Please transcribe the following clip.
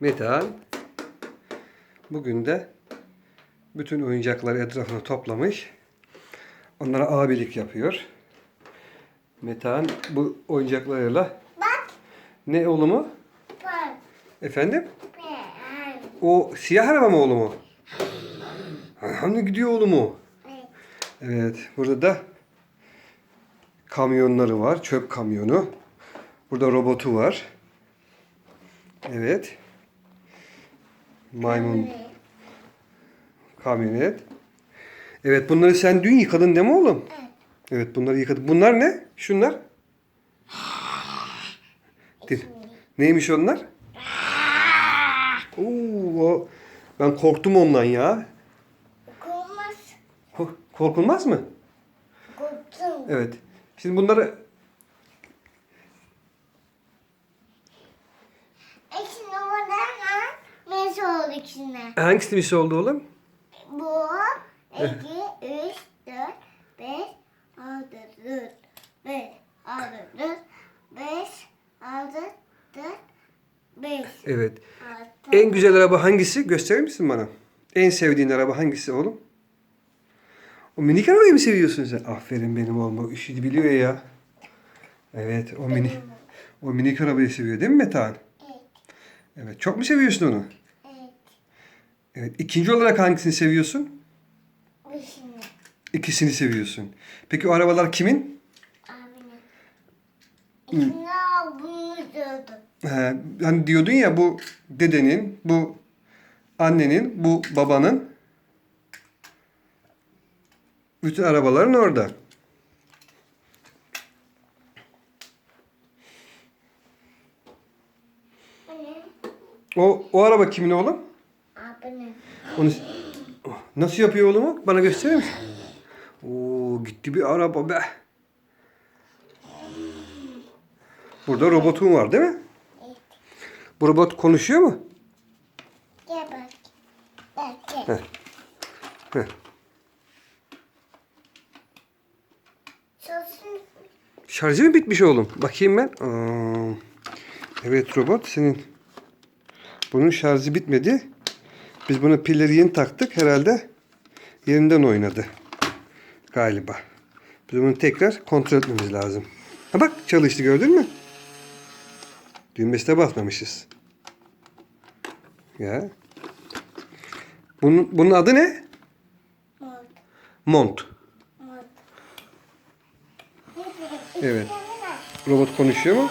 Metehan bugün de bütün oyuncakları etrafına toplamış. Onlara abilik yapıyor. Metehan bu oyuncaklarıyla Bak. ne oğlumu? Bak. Efendim? Ben. O siyah araba mı oğlumu? Hani gidiyor oğlumu? Evet. Evet, burada da kamyonları var. Çöp kamyonu. Burada robotu var. Evet. Maymun kamyonet. Evet, bunları sen dün yıkadın değil mi oğlum? Evet. Evet, bunları yıkadın. Bunlar ne? Şunlar? Neymiş onlar? Oo, ben korktum ondan ya. Okunmaz. Ko- Korkulmaz mı? Korktum. Evet. Şimdi bunları içine. hangisi bir şey oldu oğlum? Bu, iki, üç, dört, beş, altı, dört, beş, altı, dört, beş, altı, dört, beş, Evet. altı. En güzel araba hangisi? Gösterir misin bana? En sevdiğin araba hangisi oğlum? O minik arabayı mı seviyorsun sen? Aferin benim oğlum. İşi biliyor ya. Evet o mini o minik arabayı seviyor değil mi Metehan? Evet, Evet. Çok mu seviyorsun onu? Evet. İkinci olarak hangisini seviyorsun? Beşini. İkisini seviyorsun. Peki o arabalar kimin? Bunu diyordum. He, hani diyordun ya bu dedenin, bu annenin, bu babanın. Bütün arabaların orada. O o araba kimin oğlum? Abinin. Onu nasıl yapıyor oğlum o? Bana gösterir misin? Oo gitti bir araba be. Burada robotun var değil mi? Evet. Bu robot konuşuyor mu? Gel bak. Bak gel. Heh. Sosun. Şarjı mı bitmiş oğlum? Bakayım ben. Aa, evet robot senin. Bunun şarjı bitmedi. Biz bunu pilleri yeni taktık. Herhalde yerinden oynadı. Galiba. Biz bunu tekrar kontrol etmemiz lazım. Ha bak çalıştı gördün mü? Düğmesine basmamışız. Ya. Bunun, bunun adı ne? Mont. Mod. Evet. Robot konuşuyor mu?